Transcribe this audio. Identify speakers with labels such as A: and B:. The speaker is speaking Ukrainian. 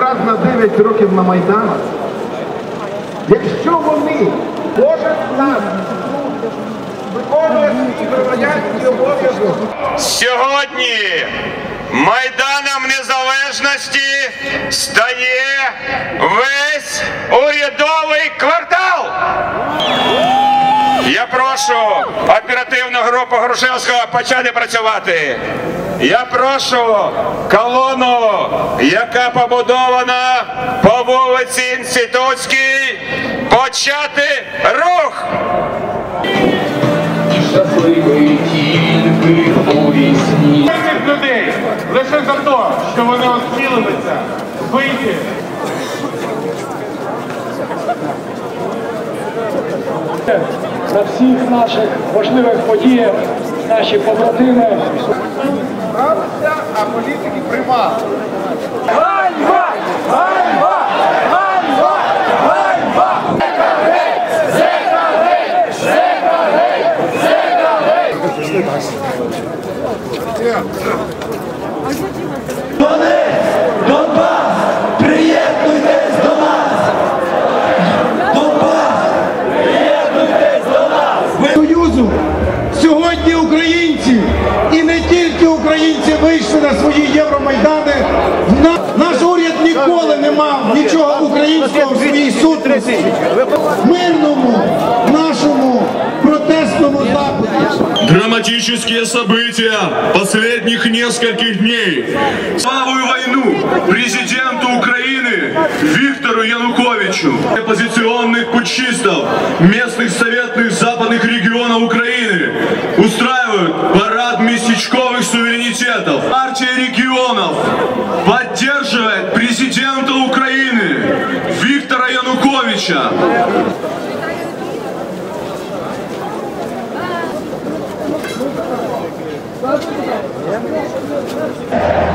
A: раз на 9 років на Майдан. Якщо вони, кожен з нас, виконує свій громадянський обов'язок,
B: Сьогодні Майданом Незалежності стає весь урядовий квартал. Я прошу оперативну групу Грушевського почати працювати. Я прошу колону, яка побудована по вулиці Інститутській, почати рух.
C: щасливий тільки у вісні.
D: цих людей лише за те, що вони осмілилися вийти
E: на всіх наших важливих подіях наші побратими.
A: Політики приймали.
F: Донбас,
G: українці вийшли на свої Євромайдани. На- Наш уряд ніколи не мав нічого українського в своїй сутності. Мирному нашому протестному заході.
H: Драматические события последних нескольких дней. Славую войну президенту Украины Виктору Януковичу, оппозиционных путчистов местных советных западных регионов Украины устраивают парад местечковых суверенитетов. Партия регионов поддерживает президента Украины Виктора Януковича. Thank you.